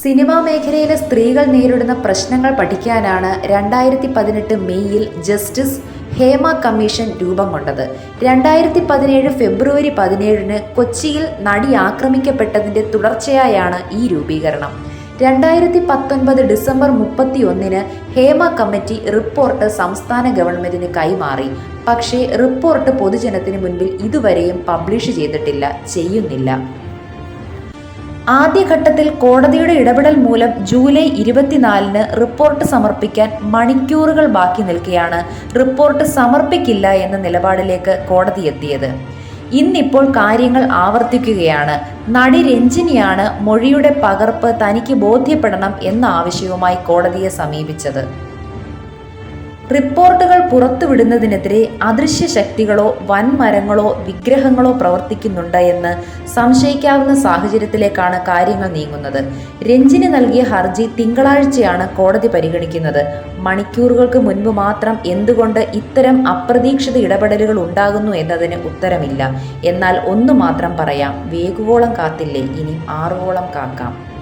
Cinema മേഖലയിലെ സ്ത്രീകൾ നേരിടുന്ന പ്രശ്നങ്ങൾ പഠിക്കാനാണ് രണ്ടായിരത്തി പതിനെട്ട് മെയ്യിൽ ജസ്റ്റിസ് ഹേമ കമ്മീഷൻ രൂപം കൊണ്ടത്. രണ്ടായിരത്തി പതിനേഴ് ഫെബ്രുവരി പതിനേഴിന് കൊച്ചിയിൽ നടി ആക്രമിക്കപ്പെട്ടതിന്റെ തുടർച്ചയായാണ് ഈ രൂപീകരണം. രണ്ടായിരത്തി പത്തൊൻപത് ഡിസംബർ മുപ്പത്തി ഒന്നിന് ഹേമ കമ്മിറ്റി റിപ്പോർട്ട് സംസ്ഥാന ഗവൺമെന്റിന് കൈമാറി. പക്ഷേ റിപ്പോർട്ട് പൊതുജനത്തിന് മുൻപിൽ ഇതുവരെയും പബ്ലിഷ് ചെയ്തിട്ടില്ല ചെയ്യുന്നില്ല. ആദ്യഘട്ടത്തിൽ കോടതിയുടെ ഇടപെടൽ മൂലം ജൂലൈ ഇരുപത്തിനാലിന് റിപ്പോർട്ട് സമർപ്പിക്കാൻ മണിക്കൂറുകൾ ബാക്കി നിൽക്കെയാണ് റിപ്പോർട്ട് സമർപ്പിക്കില്ല എന്ന നിലപാടിലേക്ക് കോടതി എത്തിയത്. ഇന്നിപ്പോൾ കാര്യങ്ങൾ ആവർത്തിക്കുകയാണ്. നടി രഞ്ജിനിയാണ് മൊഴിയുടെ പകർപ്പ് തനിക്ക് ബോധ്യപ്പെടണം എന്ന ആവശ്യവുമായി കോടതിയെ സമീപിച്ചത്. റിപ്പോർട്ടുകൾ പുറത്തുവിടുന്നതിനെതിരെ അദൃശ്യ ശക്തികളോ വൻമരങ്ങളോ വിഗ്രഹങ്ങളോ പ്രവർത്തിക്കുന്നുണ്ട് എന്ന് സംശയിക്കാവുന്ന സാഹചര്യത്തിലേക്കാണ് കാര്യങ്ങൾ നീങ്ങുന്നത്. രഞ്ജിന് നൽകിയ ഹർജി തിങ്കളാഴ്ചയാണ് കോടതി പരിഗണിക്കുന്നത്. മണിക്കൂറുകൾക്ക് മുൻപ് മാത്രം എന്തുകൊണ്ട് ഇത്തരം അപ്രതീക്ഷിത ഇടപെടലുകൾ ഉണ്ടാകുന്നു എന്നതിന് ഉത്തരമില്ല. എന്നാൽ ഒന്നു മാത്രം പറയാം. വേഗുവോളം കാത്തില്ലേ? ഇനി ആറുവോളം കാക്കാം.